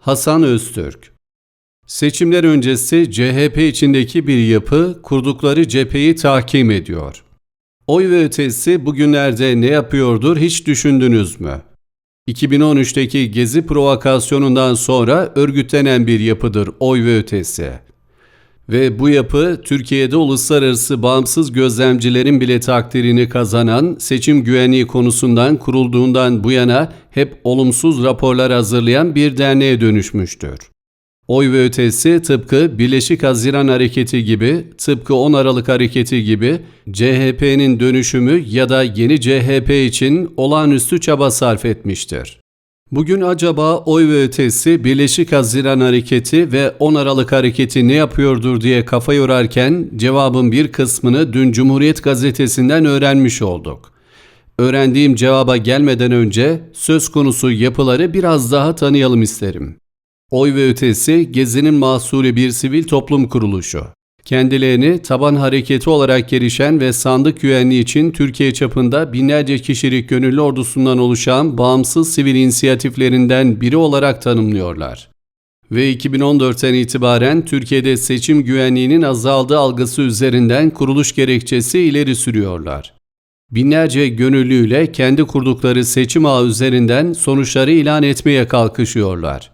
Hasan Öztürk Seçimler öncesi CHP içindeki bir yapı kurdukları cepheyi tahkim ediyor. Oy ve ötesi bugünlerde ne yapıyordur hiç düşündünüz mü? 2013'teki Gezi provokasyonundan sonra örgütlenen bir yapıdır oy ve ötesi. Ve bu yapı Türkiye'de uluslararası bağımsız gözlemcilerin bile takdirini kazanan seçim güvenliği konusundan kurulduğundan bu yana hep olumsuz raporlar hazırlayan bir derneğe dönüşmüştür. Oy ve ötesi tıpkı Birleşik Haziran Hareketi gibi, tıpkı 10 Aralık Hareketi gibi CHP'nin dönüşümü ya da yeni CHP için olağanüstü çaba sarf etmiştir. Bugün acaba oy ve ötesi Birleşik Haziran Hareketi ve 10 Aralık Hareketi ne yapıyordur diye kafa yorarken cevabın bir kısmını dün Cumhuriyet Gazetesi'nden öğrenmiş olduk. Öğrendiğim cevaba gelmeden önce söz konusu yapıları biraz daha tanıyalım isterim. Oy ve ötesi Gezi'nin mahsulü bir sivil toplum kuruluşu. Kendilerini taban hareketi olarak gelişen ve sandık güvenliği için Türkiye çapında binlerce kişilik gönüllü ordusundan oluşan bağımsız sivil inisiyatiflerinden biri olarak tanımlıyorlar. Ve 2014'ten itibaren Türkiye'de seçim güvenliğinin azaldığı algısı üzerinden kuruluş gerekçesi ileri sürüyorlar. Binlerce gönüllüyle kendi kurdukları seçim ağı üzerinden sonuçları ilan etmeye kalkışıyorlar.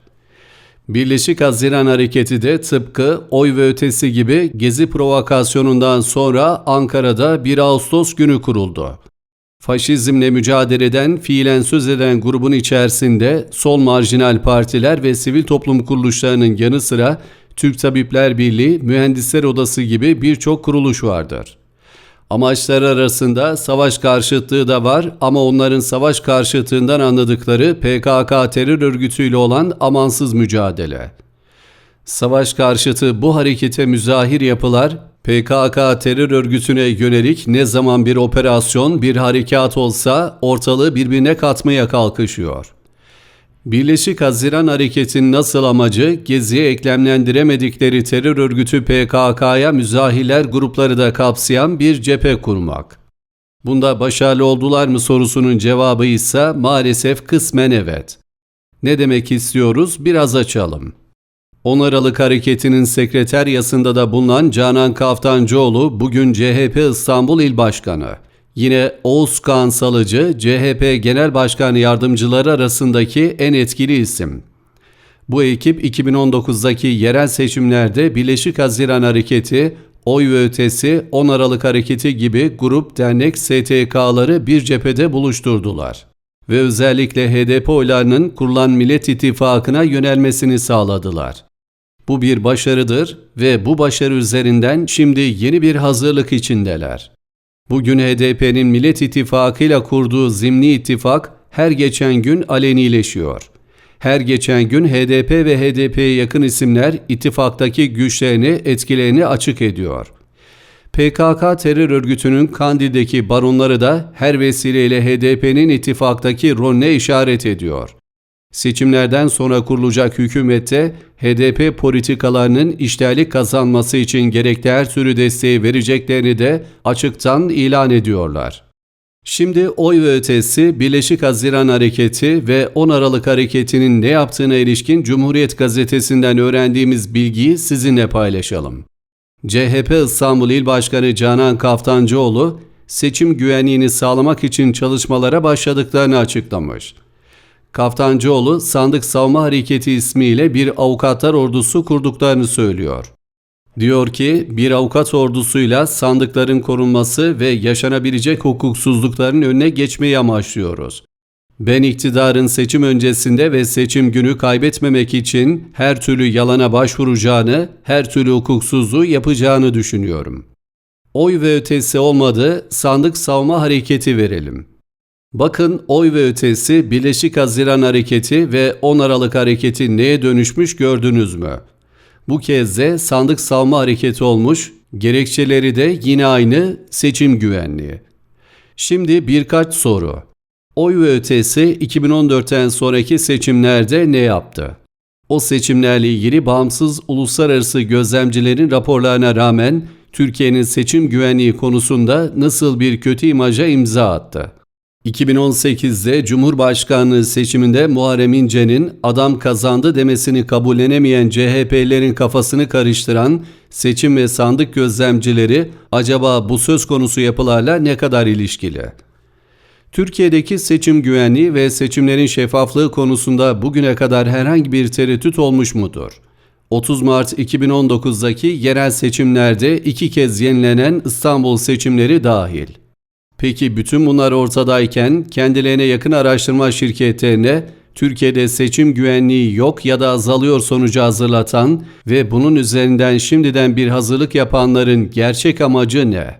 Birleşik Haziran Hareketi de tıpkı oy ve ötesi gibi gezi provokasyonundan sonra Ankara'da 1 Ağustos günü kuruldu. Faşizmle mücadeleden fiilen söz eden grubun içerisinde sol marjinal partiler ve sivil toplum kuruluşlarının yanı sıra Türk Tabipler Birliği, Mühendisler Odası gibi birçok kuruluş vardır. Amaçları arasında savaş karşıtlığı da var ama onların savaş karşıtlığından anladıkları PKK terör örgütüyle olan amansız mücadele. Savaş karşıtı bu harekete müzahir yapılar PKK terör örgütüne yönelik ne zaman bir operasyon, bir harekat olsa ortalığı birbirine katmaya kalkışıyor. Birleşik Haziran Hareketi'nin nasıl amacı Gezi'ye eklemlendiremedikleri terör örgütü PKK'ya müzahiler grupları da kapsayan bir cephe kurmak. Bunda başarılı oldular mı sorusunun cevabı ise maalesef kısmen evet. Ne demek istiyoruz biraz açalım. 10 Aralık Hareketi'nin sekreteryasında da bulunan Canan Kaftancıoğlu bugün CHP İstanbul İl Başkanı. Yine Oğuz Kağan Salıcı, CHP Genel Başkanı Yardımcıları arasındaki en etkili isim. Bu ekip 2019'daki yerel seçimlerde Birleşik Haziran Hareketi, Oy ve Ötesi, 10 Aralık Hareketi gibi grup, dernek, STK'ları bir cephede buluşturdular. Ve özellikle HDP oylarının kurulan Millet İttifakı'na yönelmesini sağladılar. Bu bir başarıdır ve bu başarı üzerinden şimdi yeni bir hazırlık içindeler. Bugün HDP'nin Millet İttifakı'yla kurduğu zimni ittifak her geçen gün alenileşiyor. Her geçen gün HDP ve HDP'ye yakın isimler ittifaktaki güçlerini, etkilerini açık ediyor. PKK terör örgütünün Kandil'deki baronları da her vesileyle HDP'nin ittifaktaki rolüne işaret ediyor. Seçimlerden sonra kurulacak hükümette HDP politikalarının işlerlik kazanması için gerekli her türlü desteği vereceklerini de açıktan ilan ediyorlar. Şimdi oy ve ötesi Birleşik Haziran Hareketi ve 10 Aralık Hareketi'nin ne yaptığına ilişkin Cumhuriyet Gazetesi'nden öğrendiğimiz bilgiyi sizinle paylaşalım. CHP İstanbul İl Başkanı Canan Kaftancıoğlu, seçim güvenliğini sağlamak için çalışmalara başladıklarını açıklamış. Kaftancıoğlu Sandık Savunma Hareketi ismiyle bir avukatlar ordusu kurduklarını söylüyor. Diyor ki bir avukat ordusuyla sandıkların korunması ve yaşanabilecek hukuksuzlukların önüne geçmeyi amaçlıyoruz. Ben iktidarın seçim öncesinde ve seçim günü kaybetmemek için her türlü yalana başvuracağını, her türlü hukuksuzluğu yapacağını düşünüyorum. Oy ve ötesi olmadı, sandık savma hareketi verelim.'' Bakın oy ve ötesi Birleşik Haziran Hareketi ve 10 Aralık Hareketi neye dönüşmüş gördünüz mü? Bu kez de sandık savma hareketi olmuş, gerekçeleri de yine aynı seçim güvenliği. Şimdi birkaç soru. Oy ve ötesi 2014'ten sonraki seçimlerde ne yaptı? O seçimlerle ilgili bağımsız uluslararası gözlemcilerin raporlarına rağmen Türkiye'nin seçim güvenliği konusunda nasıl bir kötü imaja imza attı? 2018'de Cumhurbaşkanlığı seçiminde Muharrem İnce'nin adam kazandı demesini kabullenemeyen CHP'lerin kafasını karıştıran seçim ve sandık gözlemcileri acaba bu söz konusu yapılarla ne kadar ilişkili? Türkiye'deki seçim güvenliği ve seçimlerin şeffaflığı konusunda bugüne kadar herhangi bir tereddüt olmuş mudur? 30 Mart 2019'daki yerel seçimlerde iki kez yenilenen İstanbul seçimleri dahil. Peki bütün bunlar ortadayken kendilerine yakın araştırma şirketlerine Türkiye'de seçim güvenliği yok ya da azalıyor sonucu hazırlatan ve bunun üzerinden şimdiden bir hazırlık yapanların gerçek amacı ne?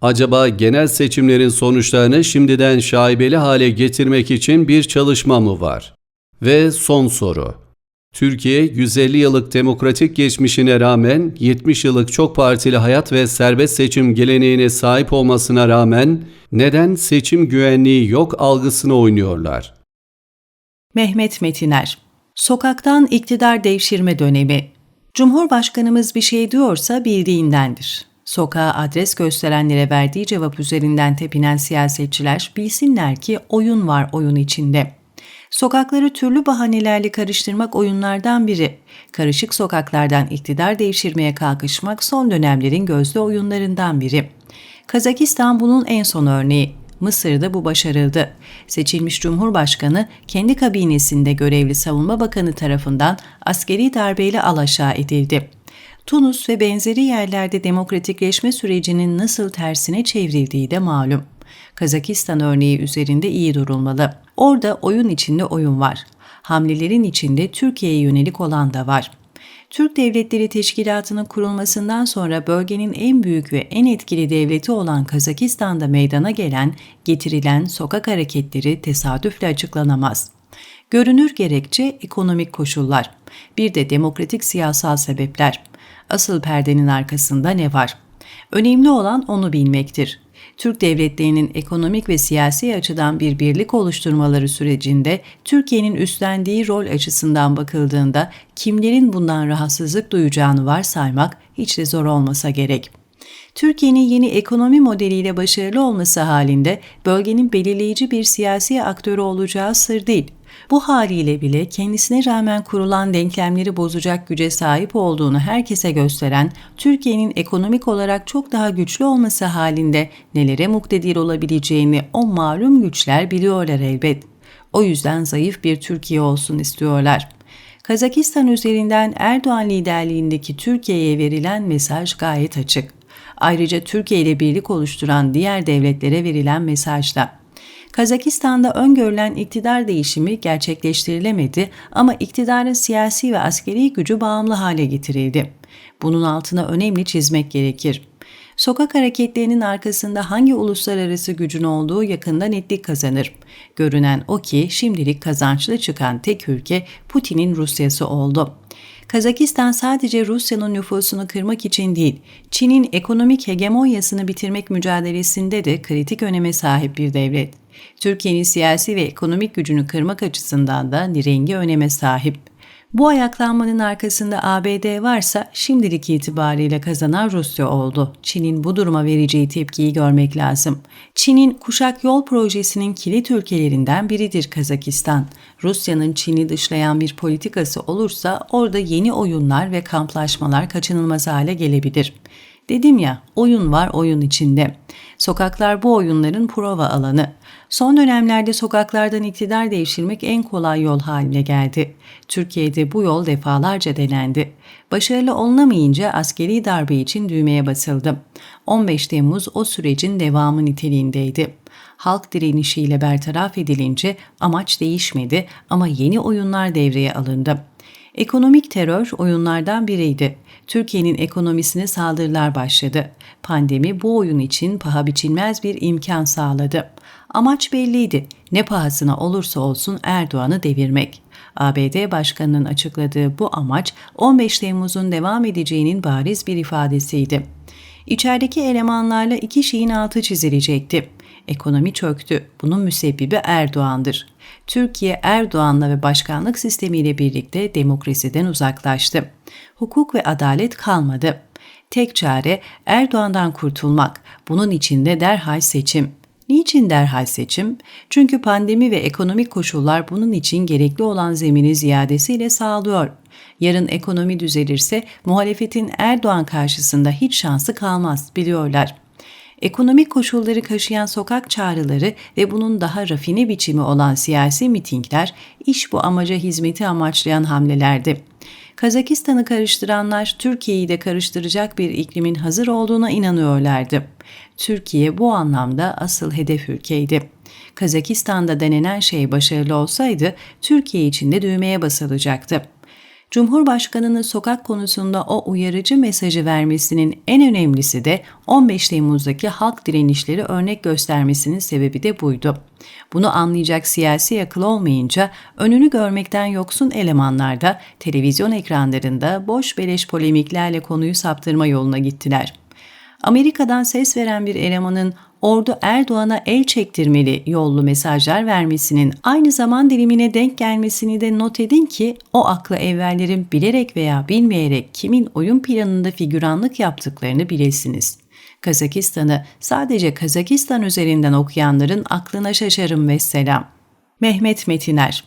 Acaba genel seçimlerin sonuçlarını şimdiden şaibeli hale getirmek için bir çalışma mı var? Ve son soru. Türkiye 150 yıllık demokratik geçmişine rağmen 70 yıllık çok partili hayat ve serbest seçim geleneğine sahip olmasına rağmen neden seçim güvenliği yok algısını oynuyorlar? Mehmet Metiner Sokaktan iktidar devşirme dönemi Cumhurbaşkanımız bir şey diyorsa bildiğindendir. Sokağa adres gösterenlere verdiği cevap üzerinden tepinen siyasetçiler bilsinler ki oyun var oyun içinde. Sokakları türlü bahanelerle karıştırmak oyunlardan biri. Karışık sokaklardan iktidar devşirmeye kalkışmak son dönemlerin gözde oyunlarından biri. Kazakistan bunun en son örneği. Mısır'da bu başarıldı. Seçilmiş Cumhurbaşkanı kendi kabinesinde görevli Savunma Bakanı tarafından askeri darbeyle alaşağı edildi. Tunus ve benzeri yerlerde demokratikleşme sürecinin nasıl tersine çevrildiği de malum. Kazakistan örneği üzerinde iyi durulmalı. Orada oyun içinde oyun var. Hamlelerin içinde Türkiye'ye yönelik olan da var. Türk Devletleri Teşkilatı'nın kurulmasından sonra bölgenin en büyük ve en etkili devleti olan Kazakistan'da meydana gelen, getirilen sokak hareketleri tesadüfle açıklanamaz. Görünür gerekçe ekonomik koşullar, bir de demokratik siyasal sebepler. Asıl perdenin arkasında ne var? Önemli olan onu bilmektir. Türk devletlerinin ekonomik ve siyasi açıdan bir birlik oluşturmaları sürecinde Türkiye'nin üstlendiği rol açısından bakıldığında kimlerin bundan rahatsızlık duyacağını varsaymak hiç de zor olmasa gerek. Türkiye'nin yeni ekonomi modeliyle başarılı olması halinde bölgenin belirleyici bir siyasi aktörü olacağı sır değil. Bu haliyle bile kendisine rağmen kurulan denklemleri bozacak güce sahip olduğunu herkese gösteren Türkiye'nin ekonomik olarak çok daha güçlü olması halinde nelere muktedir olabileceğini o malum güçler biliyorlar elbet. O yüzden zayıf bir Türkiye olsun istiyorlar. Kazakistan üzerinden Erdoğan liderliğindeki Türkiye'ye verilen mesaj gayet açık. Ayrıca Türkiye ile birlik oluşturan diğer devletlere verilen mesajda Kazakistan'da öngörülen iktidar değişimi gerçekleştirilemedi ama iktidarın siyasi ve askeri gücü bağımlı hale getirildi. Bunun altına önemli çizmek gerekir. Sokak hareketlerinin arkasında hangi uluslararası gücün olduğu yakında netlik kazanır. Görünen o ki şimdilik kazançlı çıkan tek ülke Putin'in Rusyası oldu. Kazakistan sadece Rusya'nın nüfusunu kırmak için değil, Çin'in ekonomik hegemonyasını bitirmek mücadelesinde de kritik öneme sahip bir devlet. Türkiye'nin siyasi ve ekonomik gücünü kırmak açısından da nirengi öneme sahip. Bu ayaklanmanın arkasında ABD varsa şimdilik itibariyle kazanan Rusya oldu. Çin'in bu duruma vereceği tepkiyi görmek lazım. Çin'in Kuşak Yol projesinin kilit ülkelerinden biridir Kazakistan. Rusya'nın Çin'i dışlayan bir politikası olursa orada yeni oyunlar ve kamplaşmalar kaçınılmaz hale gelebilir. Dedim ya, oyun var oyun içinde. Sokaklar bu oyunların prova alanı. Son dönemlerde sokaklardan iktidar devşirmek en kolay yol haline geldi. Türkiye'de bu yol defalarca denendi. Başarılı olunamayınca askeri darbe için düğmeye basıldı. 15 Temmuz o sürecin devamı niteliğindeydi. Halk direnişiyle bertaraf edilince amaç değişmedi ama yeni oyunlar devreye alındı. Ekonomik terör oyunlardan biriydi. Türkiye'nin ekonomisine saldırılar başladı. Pandemi bu oyun için paha biçilmez bir imkan sağladı. Amaç belliydi. Ne pahasına olursa olsun Erdoğan'ı devirmek. ABD Başkanı'nın açıkladığı bu amaç 15 Temmuz'un devam edeceğinin bariz bir ifadesiydi. İçerideki elemanlarla iki şeyin altı çizilecekti. Ekonomi çöktü. Bunun müsebbibi Erdoğan'dır. Türkiye Erdoğan'la ve başkanlık sistemiyle birlikte demokrasiden uzaklaştı. Hukuk ve adalet kalmadı. Tek çare Erdoğan'dan kurtulmak. Bunun için de derhal seçim. Niçin derhal seçim? Çünkü pandemi ve ekonomik koşullar bunun için gerekli olan zemini ziyadesiyle sağlıyor. Yarın ekonomi düzelirse muhalefetin Erdoğan karşısında hiç şansı kalmaz biliyorlar. Ekonomik koşulları kaşıyan sokak çağrıları ve bunun daha rafine biçimi olan siyasi mitingler iş bu amaca hizmeti amaçlayan hamlelerdi. Kazakistan'ı karıştıranlar Türkiye'yi de karıştıracak bir iklimin hazır olduğuna inanıyorlardı. Türkiye bu anlamda asıl hedef ülkeydi. Kazakistan'da denenen şey başarılı olsaydı Türkiye için de düğmeye basılacaktı. Cumhurbaşkanının sokak konusunda o uyarıcı mesajı vermesinin en önemlisi de 15 Temmuz'daki halk direnişleri örnek göstermesinin sebebi de buydu. Bunu anlayacak siyasi akıl olmayınca önünü görmekten yoksun elemanlar da televizyon ekranlarında boş beleş polemiklerle konuyu saptırma yoluna gittiler. Amerika'dan ses veren bir elemanın ordu Erdoğan'a el çektirmeli yollu mesajlar vermesinin aynı zaman dilimine denk gelmesini de not edin ki o aklı evvellerin bilerek veya bilmeyerek kimin oyun planında figüranlık yaptıklarını bilesiniz. Kazakistan'ı sadece Kazakistan üzerinden okuyanların aklına şaşarım ve selam. Mehmet Metiner